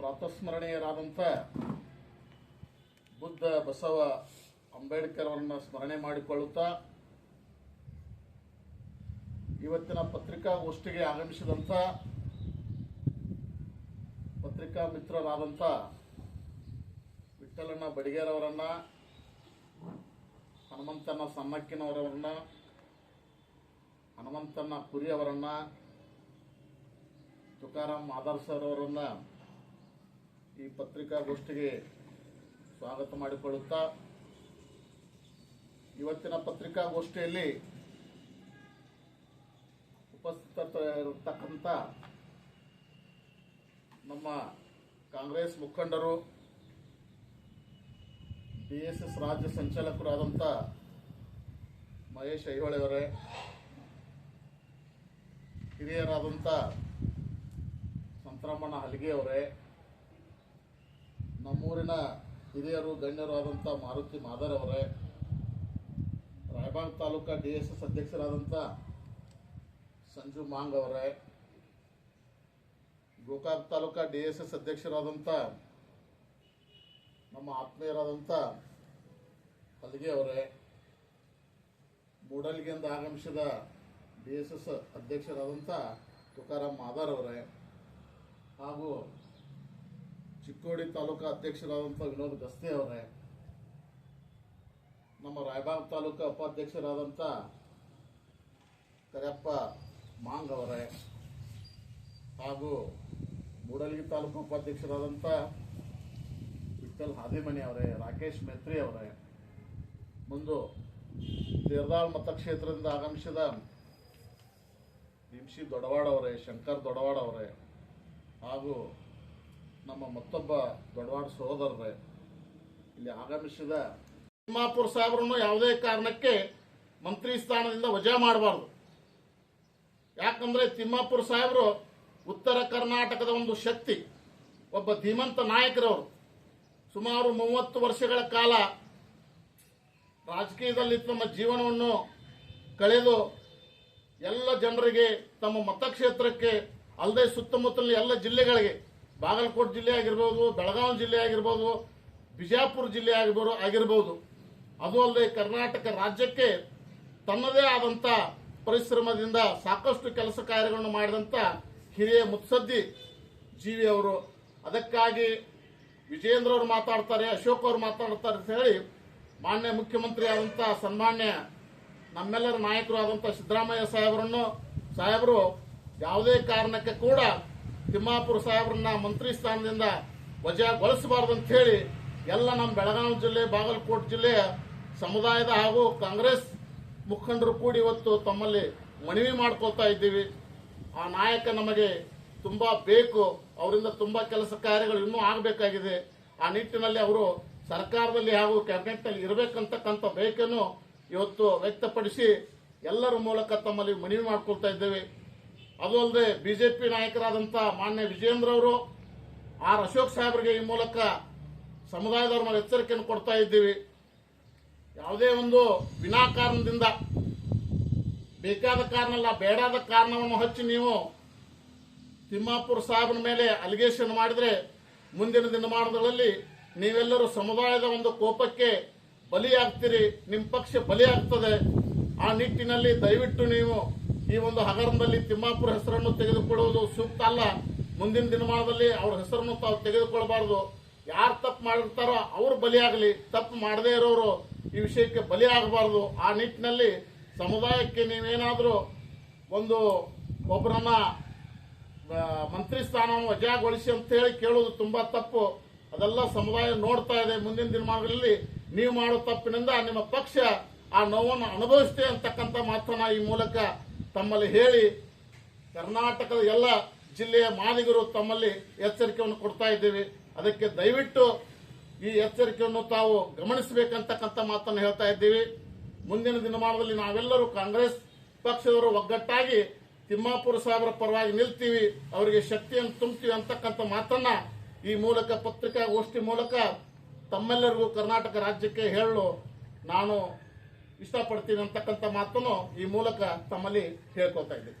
ಪ್ರಾತಸ್ಮರಣೀಯರಾದಂಥ ಬುದ್ಧ ಬಸವ ಅಂಬೇಡ್ಕರ್ ಅವರನ್ನು ಸ್ಮರಣೆ ಮಾಡಿಕೊಳ್ಳುತ್ತಾ ಇವತ್ತಿನ ಪತ್ರಿಕಾಗೋಷ್ಠಿಗೆ ಆಗಮಿಸಿದಂಥ ಪತ್ರಿಕಾ ಮಿತ್ರರಾದಂಥ ವಿಠಲಣ್ಣ ಬಡಿಗೇರವರನ್ನು ಹನುಮಂತನ ಹನುಮಂತಣ್ಣ ಹನುಮಂತನ ಕುರಿ ಅವರನ್ನು ತುಕಾರಾಮ್ ಆದರ್ಶರವರನ್ನು ಈ ಪತ್ರಿಕಾಗೋಷ್ಠಿಗೆ ಸ್ವಾಗತ ಮಾಡಿಕೊಳ್ಳುತ್ತಾ, ಇವತ್ತಿನ ಪತ್ರಿಕಾಗೋಷ್ಠಿಯಲ್ಲಿ ಉಪಸ್ಥಿತರಿರತಕ್ಕಂಥ ನಮ್ಮ ಕಾಂಗ್ರೆಸ್ ಮುಖಂಡರು ಬಿ ಎಸ್ ಎಸ್ ರಾಜ್ಯ ಸಂಚಾಲಕರಾದಂಥ ಮಹೇಶ್ ಐಹೊಳೆಯವರೇ, ಹಿರಿಯರಾದಂಥ ಸಂತರಾಮಣ್ಣ ಹಲಗೆ ಅವರೇ ನಮ್ಮೂರಿನ ಹಿರಿಯರು, ಗಣ್ಯರು ಆದಂಥ ಮಾರುತಿ ಮಾದರ್ ಅವರೇ, Raibag taluka D S S ಅಧ್ಯಕ್ಷರಾದಂಥ ಸಂಜು ಮಾಂಗ್ ಅವರೇ, Gokak taluka D S S ಅಧ್ಯಕ್ಷರಾದಂಥ ನಮ್ಮ ಆತ್ಮೀಯರಾದಂಥ ಹಲ್ಗೆ ಅವರೇ ಮೂಡಲ್ಗಿಂದ ಆಗಮಿಸಿದ ಡಿ ಎಸ್ ಎಸ್ ಅಧ್ಯಕ್ಷರಾದಂಥ ತುಕಾರಾಮ್ ಮಾದಾರ್ ಅವರೇ ಹಾಗೂ ಚಿಕ್ಕೋಡಿ ತಾಲೂಕಾ ಅಧ್ಯಕ್ಷರಾದಂಥ ವಿನೋದ್ ಗಸ್ತಿ ಅವರೇ, ನಮ್ಮ ರಾಯಬಾಗ್ ತಾಲೂಕಾ ಉಪಾಧ್ಯಕ್ಷರಾದಂಥ ಕರಿಯಪ್ಪ ಮಾಂಗ್ ಅವರೇ ಹಾಗೂ ಮೂಡಲಗಿ ತಾಲೂಕು ಉಪಾಧ್ಯಕ್ಷರಾದಂಥ ವಿಠಲ್ ಹಾದಿಮನಿ ಅವರೇ, ರಾಕೇಶ್ ಮೆತ್ರಿ ಅವರೇ. ಮುಂದು ತೇರ್ದಾಳ್ ಮತಕ್ಷೇತ್ರದಿಂದ ಆಗಮಿಸಿದ ಭೀಮ್ಶಿ ದೊಡವಾಡ ಅವರೇ, ಶಂಕರ್ ದೊಡವಾಡ ಅವರೇ ಹಾಗೂ ನಮ್ಮ ಮತ್ತೊಬ್ಬ ದೊಡವಾಡ ಸಹೋದರರೇ, ಇಲ್ಲಿ ಆಗಮಿಸಿದ ತಿಮ್ಮಾಪುರ ಸಾಹೇಬರನ್ನು ಯಾವುದೇ ಕಾರಣಕ್ಕೆ ಮಂತ್ರಿ ಸ್ಥಾನದಿಂದ ವಜಾ ಮಾಡಬಾರ್ದು. ಯಾಕಂದ್ರೆ ತಿಮ್ಮಾಪುರ ಸಾಹೇಬರು ಉತ್ತರ ಕರ್ನಾಟಕದ ಒಂದು ಶಕ್ತಿ, ಒಬ್ಬ ಧೀಮಂತ ನಾಯಕರವರು. ಸುಮಾರು ಮೂವತ್ತು ವರ್ಷಗಳ ಕಾಲ ರಾಜಕೀಯದಲ್ಲಿ ತಮ್ಮ ಜೀವನವನ್ನು ಕಳೆದು ಎಲ್ಲ ಜನರಿಗೆ ತಮ್ಮ ಮತಕ್ಷೇತ್ರಕ್ಕೆ ಅಲ್ಲದೆ ಸುತ್ತಮುತ್ತಲಿನ ಎಲ್ಲ ಜಿಲ್ಲೆಗಳಿಗೆ ಬಾಗಲಕೋಟೆ ಜಿಲ್ಲೆ ಆಗಿರ್ಬೋದು, ಬೆಳಗಾವಿ ಜಿಲ್ಲೆ ಆಗಿರ್ಬೋದು, ಬಿಜಾಪುರ ಜಿಲ್ಲೆ ಆಗಿರ್ಬೋದು ಆಗಿರ್ಬೋದು. ಅದು ಅಲ್ಲದೆ ಕರ್ನಾಟಕ ರಾಜ್ಯಕ್ಕೆ ತನ್ನದೇ ಆದಂಥ ಪರಿಶ್ರಮದಿಂದ ಸಾಕಷ್ಟು ಕೆಲಸ ಕಾರ್ಯಗಳನ್ನು ಮಾಡಿದಂಥ ಹಿರಿಯ ಮುತ್ಸದ್ದಿ ಜೀವಿ ಅವರು. ಅದಕ್ಕಾಗಿ ವಿಜೇಂದ್ರ ಅವರು ಮಾತಾಡ್ತಾರೆ, ಅಶೋಕ್ ಅವರು ಮಾತಾಡ್ತಾರೆ ಅಂತ ಹೇಳಿ ಮಾನ್ಯ ಮುಖ್ಯಮಂತ್ರಿ ಆದಂಥ ಸನ್ಮಾನ್ಯ ನಮ್ಮೆಲ್ಲರ ನಾಯಕರು ಆದಂಥ ಸಿದ್ದರಾಮಯ್ಯ ಸಾಹೇಬರನ್ನು, ಸಾಹೇಬರು, ಯಾವುದೇ ಕಾರಣಕ್ಕೆ ಕೂಡ ತಿಮ್ಮಾಪುರ ಸಾಹೇಬ್ರನ್ನ ಮಂತ್ರಿ ಸ್ಥಾನದಿಂದ ವಜಾಗೊಳಿಸಬಾರ್ದು ಅಂತ ಹೇಳಿ ಎಲ್ಲ ನಮ್ಮ ಬೆಳಗಾವಿ ಜಿಲ್ಲೆ, ಬಾಗಲಕೋಟೆ ಜಿಲ್ಲೆಯ ಸಮುದಾಯದ ಹಾಗೂ ಕಾಂಗ್ರೆಸ್ ಮುಖಂಡರು ಕೂಡಿ ಇವತ್ತು ತಮ್ಮಲ್ಲಿ ಮನವಿ ಮಾಡ್ಕೊಳ್ತಾ ಇದ್ದೀವಿ. ಆ ನಾಯಕ ನಮಗೆ ತುಂಬ ಬೇಕು, ಅವರಿಂದ ತುಂಬ ಕೆಲಸ ಕಾರ್ಯಗಳು ಇನ್ನೂ ಆಗಬೇಕಾಗಿದೆ. ಆ ನಿಟ್ಟಿನಲ್ಲಿ ಅವರು ಸರ್ಕಾರದಲ್ಲಿ ಹಾಗೂ ಕ್ಯಾಬಿನೆಟ್ನಲ್ಲಿ ಇರಬೇಕಂತಕ್ಕಂಥ ಬೇಕನ್ನು ಇವತ್ತು ವ್ಯಕ್ತಪಡಿಸಿ ಎಲ್ಲರ ಮೂಲಕ ತಮ್ಮಲ್ಲಿ ಮನವಿ ಮಾಡ್ಕೊಳ್ತಾ ಇದ್ದೇವೆ. ಅದು ಅಲ್ಲದೆ ಬಿಜೆಪಿ ನಾಯಕರಾದಂಥ ಮಾನ್ಯ ವಿಜೇಂದ್ರ ಅವರು, ಆರ್ ಅಶೋಕ್ ಸಾಹೇಬರಿಗೆ ಈ ಮೂಲಕ ಸಮುದಾಯದವ್ರ ಮೇಲೆ ಎಚ್ಚರಿಕೆಯನ್ನು ಕೊಡ್ತಾ ಇದ್ದೀವಿ. ಯಾವುದೇ ಒಂದು ವಿನಾಕಾರಣದಿಂದ ಬೇಕಾದ ಕಾರಣ ಅಲ್ಲ ಬೇಡಾದ ಕಾರಣವನ್ನು ಹಚ್ಚಿ ನೀವು ತಿಮ್ಮಾಪುರ ಸಾಹೇಬನ ಮೇಲೆ ಅಲಿಗೇಷನ್ ಮಾಡಿದರೆ ಮುಂದಿನ ದಿನಮಾನಗಳಲ್ಲಿ ನೀವೆಲ್ಲರೂ ಸಮುದಾಯದ ಒಂದು ಕೋಪಕ್ಕೆ ಬಲಿಯಾಗ್ತೀರಿ, ನಿಮ್ಮ ಪಕ್ಷ ಬಲಿಯಾಗ್ತದೆ. ಆ ನಿಟ್ಟಿನಲ್ಲಿ ದಯವಿಟ್ಟು ನೀವು ಈ ಒಂದು ಹಗರಣದಲ್ಲಿ ತಿಮ್ಮಾಪುರ ಹೆಸರನ್ನು ತೆಗೆದುಕೊಳ್ಳುವುದು ಸೂಕ್ತ ಅಲ್ಲ. ಮುಂದಿನ ದಿನಮಾನದಲ್ಲಿ ಅವ್ರ ಹೆಸರನ್ನು ತಾವು ತೆಗೆದುಕೊಳ್ಬಾರ್ದು. ಯಾರು ತಪ್ಪು ಮಾಡಿರ್ತಾರೋ ಅವ್ರು ಬಲಿಯಾಗಲಿ. ತಪ್ಪು ಮಾಡದೇ ಇರೋರು ಈ ವಿಷಯಕ್ಕೆ ಬಲಿ ಆ ನಿಟ್ಟಿನಲ್ಲಿ ಸಮುದಾಯಕ್ಕೆ ನೀವೇನಾದರೂ ಒಂದು ಒಬ್ಬರನ್ನ ಮಂತ್ರಿ ಸ್ಥಾನವನ್ನು ವಜಾಗೊಳಿಸಿ ಅಂತ ಹೇಳಿ ಕೇಳೋದು ತುಂಬಾ ತಪ್ಪು. ಅದೆಲ್ಲ ಸಮುದಾಯ ನೋಡ್ತಾ ಇದೆ. ಮುಂದಿನ ದಿನಮಾನಗಳಲ್ಲಿ ನೀವು ಮಾಡೋ ತಪ್ಪಿನಿಂದ ನಿಮ್ಮ ಪಕ್ಷ ಆ ನೋವನ್ನು ಅನುಭವಿಸ್ತೇ ಅಂತಕ್ಕಂಥ ಮಾತನ್ನ ಈ ಮೂಲಕ ತಮ್ಮಲ್ಲಿ ಹೇಳಿ ಕರ್ನಾಟಕದ ಎಲ್ಲ ಜಿಲ್ಲೆಯ ಮಾದಿಗರು ತಮ್ಮಲ್ಲಿ ಎಚ್ಚರಿಕೆಯನ್ನು ಕೊಡ್ತಾ ಇದ್ದೀವಿ. ಅದಕ್ಕೆ ದಯವಿಟ್ಟು ಈ ಎಚ್ಚರಿಕೆಯನ್ನು ತಾವು ಗಮನಿಸಬೇಕಂತಕ್ಕಂಥ ಮಾತನ್ನು ಹೇಳ್ತಾ ಇದ್ದೀವಿ. ಮುಂದಿನ ದಿನಮಾನದಲ್ಲಿ ನಾವೆಲ್ಲರೂ ಕಾಂಗ್ರೆಸ್ ಪಕ್ಷದವರು ಒಗ್ಗಟ್ಟಾಗಿ ತಿಮ್ಮಾಪುರ ಸಾಹೇಬರ ಪರವಾಗಿ ನಿಲ್ತೀವಿ. ಅವರಿಗೆ ಶಕ್ತಿಯನ್ನು ತುಂಬ್ತೀವಿ ಅಂತಕ್ಕಂಥ ಮಾತನ್ನ ಈ ಮೂಲಕ, ಪತ್ರಿಕಾಗೋಷ್ಠಿ ಮೂಲಕ ತಮ್ಮೆಲ್ಲರಿಗೂ ಕರ್ನಾಟಕ ರಾಜ್ಯಕ್ಕೆ ಹೇಳಲು ನಾನು ಇಷ್ಟಪಡ್ತೀನಿ ಅಂತಕ್ಕಂಥ ಮಾತನ್ನು ಈ ಮೂಲಕ ತಮ್ಮಲ್ಲಿ ಹೇಳ್ಕೊತಾ ಇದ್ದೀನಿ.